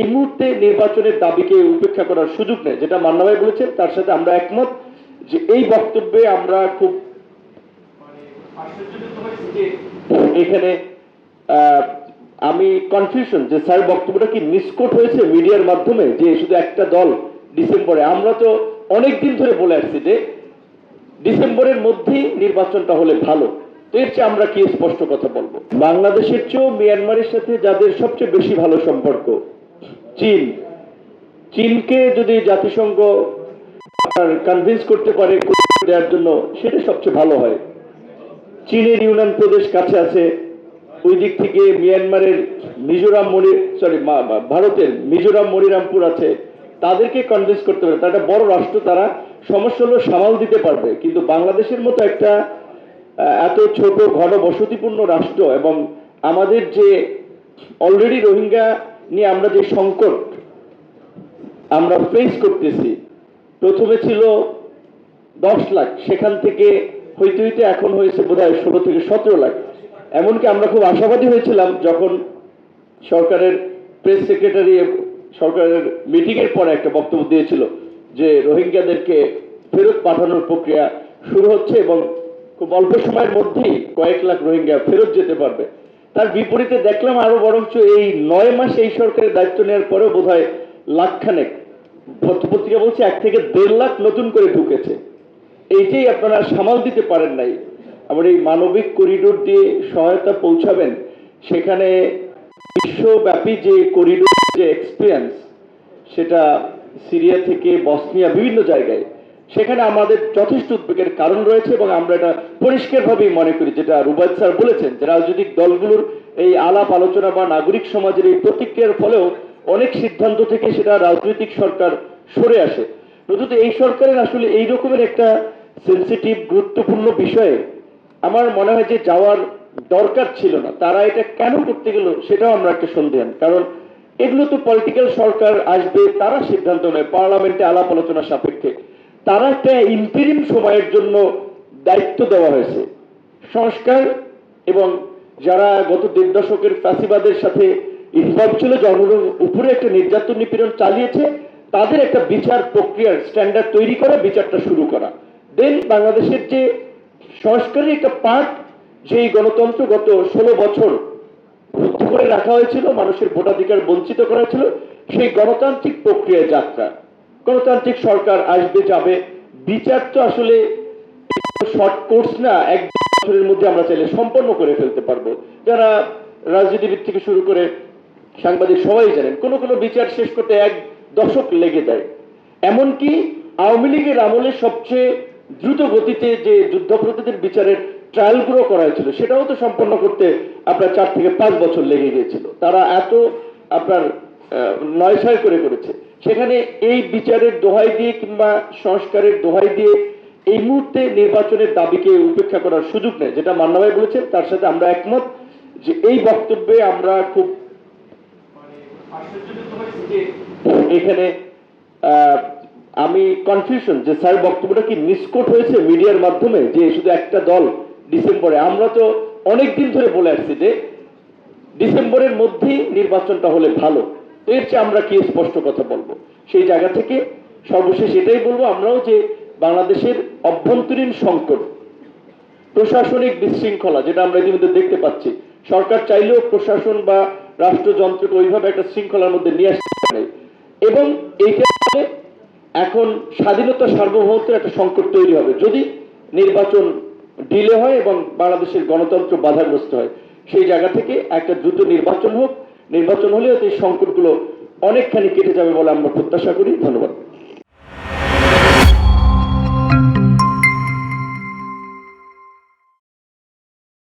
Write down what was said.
এই মুহূর্তে নির্বাচনের দাবিকে উপেক্ষা করার সুযোগ নেই, যেটা মান্না ভাই বলেছেন, তার সাথে আমরা একমত যে এই বক্তব্যে আমরা খুব এখানে আমি কনফিউশন যে স্যার বক্তব্যটা কি মিসকোট হয়েছে মিডিয়ার মাধ্যমে, যে শুধু একটা দল ডিসেম্বরে? আমরা তো অনেক দিন ধরে বলে আসছি যে ডিসেম্বরের মধ্যেই নির্বাচনটা হলে ভালো। তো এর চেয়ে আমরা কি স্পষ্ট কথা বলব? বাংলাদেশের চেয়েও মিয়ানমারের সাথে যাদের সবচেয়ে বেশি ভালো সম্পর্ক চীন। চীনকে যদি জাতিসংঘ কনভিন্স করতে পারে দেওয়ার জন্য, সেটা সবচেয়ে ভালো হয়। চীনের ইউনান প্রদেশ কাছে আছে। ওই দিক থেকে মিয়ানমারের মিজোরাম মণি সরি ভারতের মিজোরাম মনিরামপুর আছে। তাদেরকে কনভিন্স করতে পারে। তারা বড় রাষ্ট্র, তারা সমস্যা হলো সামাল দিতে পারবে। কিন্তু বাংলাদেশের মতো একটা এত ছোট, ঘন বসতিপূর্ণ রাষ্ট্র এবং আমাদের যে অলরেডি রোহিঙ্গা নিয়ে আমরা যে সংকট আমরা ফেস করতেছি, প্রথমে ছিল দশ লাখ, সেখান থেকে হইতে হইতে এখন হয়েছে বোধ হয় ষোলো থেকে সতেরো লাখ। এমনকি আমরা খুব আশাবাদী হয়েছিলাম যখন সরকারের প্রেস সেক্রেটারি সরকারের মিটিংয়ের পরে একটা বক্তব্য দিয়েছিল যে রোহিঙ্গাদেরকে ফেরত পাঠানোর প্রক্রিয়া শুরু হচ্ছে এবং খুব অল্প সময়ের মধ্যেই কয়েক লাখ রোহিঙ্গা ফেরত যেতে পারবে। তার বিপরীতে দেখলাম আরও বরঞ্চ এই নয় মাস এই সরকারের দায়িত্ব নেওয়ার পরেও বোধ হয় লাখখানেক পত্রিকা বলছে এক থেকে দেড় লাখ নতুন করে ঢুকেছে। এইটাই আপনারা সামাল দিতে পারেন নাই। আবার এই মানবিক করিডোর দিয়ে সহায়তা পৌঁছাবেন, সেখানে বিশ্বব্যাপী যে করিডোর, যে এক্সপিরিয়েন্স সেটা সিরিয়া থেকে বসনিয়া বিভিন্ন জায়গায় সেখানে আমাদের যথেষ্ট উদ্বেগের কারণ রয়েছে এবং আমরা এটা পরিষ্কারভাবেই মনে করি, যেটা রুবাদ স্যার বলেছেন যে রাজনৈতিক দলগুলোর এই আলাপ আলোচনা বা নাগরিক সমাজের এই প্রতিক্রিয়ার ফলেও অনেক সিদ্ধান্ত থেকে সেটা রাজনৈতিক সরকার সরে আসে। নতুন এই সরকারের আসলে এই রকমের একটা সেন্সিটিভ গুরুত্বপূর্ণ বিষয়ে আমার মনে হয় যে যাওয়ার দরকার ছিল না। তারা এটা কেন করতে গেল সেটাও আমরা একটা সন্দেহান কারণ এগুলো তো পলিটিক্যাল সরকার আসবে, তারা সিদ্ধান্ত নেয়, পার্লামেন্টে আলাপ আলোচনা সাপেক্ষে। তারা একটা ইন্টারিম সময়ের জন্য দায়িত্ব দেওয়া হয়েছে। সংস্কার এবং যারা গত দেড় দশকের ফ্যাসিবাদের সাথে ইনভলভ ছিল জনগণের উপরে একটা নির্যাতন নিপীড়ন চালিয়েছে, তাদের একটা বিচার প্রক্রিয়ার স্ট্যান্ডার্ড তৈরি করা, বিচারটা শুরু করা। দেন বাংলাদেশের যে সংস্কারের একটা পার্ট যেই গণতন্ত্র গত ষোলো বছর করে রাখা হয়েছিল, মানুষের ভোটাধিকার বঞ্চিত করা হয়েছিল, সেই গণতান্ত্রিক প্রক্রিয়া যাত্রা। গণতান্ত্রিক সরকার আসবে যাবে। বিচার তো আসলে শর্ট কোর্স না এক বছরের মধ্যে আমরা চাইলে সম্পন্ন করে ফেলতে পারব। যারা রাজনীতিবিদ থেকে শুরু করে সাংবাদিক সবাই জানেন কোন কোন বিচার শেষ করতে এক দশক লেগে যায়। এমনকি আওয়ামী লীগের আমলে সবচেয়ে দ্রুত গতিতে যে যুদ্ধাপরাধীদের বিচারের ট্রায়ালগুলো করা হয়েছিল সেটাও তো সম্পন্ন করতে আপনার চার থেকে পাঁচ বছর লেগে গিয়েছিল। তারা এত আপনার আহ, নয় ছয় করে করেছে। সেখানে এই বিচারের দোহাই দিয়ে কিংবা সংস্কারের দোহাই দিয়ে এই মুহূর্তে নির্বাচনের দাবিকে উপেক্ষা করার সুযোগ নেই। যেটা মান্না ভাই বলেছেন, তার সাথে আমরা একমত যে এই বক্তব্যে আমরা খুব এখানে আমি কনফিউশন যে স্যার বক্তব্যটা কি মিসকোট হয়েছে মিডিয়ার মাধ্যমে যে শুধু একটা দল ডিসেম্বরে? আমরা তো অনেক দিন ধরে বলে আসছি যে ডিসেম্বরের মধ্যেই নির্বাচনটা হলে ভালো। এর চেয়ে আমরা কি স্পষ্ট কথা বলব? সেই জায়গা থেকে সর্বশেষ এটাই বলব আমরাও যে বাংলাদেশের অভ্যন্তরীণ সংকট, প্রশাসনিক বিশৃঙ্খলা, যেটা আমরা ইতিমধ্যে দেখতে পাচ্ছি। সরকার চাইলেও প্রশাসন বা রাষ্ট্রযন্ত্রকে ওইভাবে একটা শৃঙ্খলার মধ্যে নিয়ে আসতে পারে এবং এইটা ফলে এখন স্বাধীনতা সার্বভৌমত্বের একটা সংকট তৈরি হবে। যদি নির্বাচন ডিলে হয় এবং বাংলাদেশের গণতন্ত্র বাধাগ্রস্ত হয়, সেই জায়গা থেকে একটা দ্রুত নির্বাচন হোক নির্বাচন হলে এই সংকটগুলো অনেকখানি কেটে যাবে বলে আমরা প্রত্যাশা করি। ধন্যবাদ।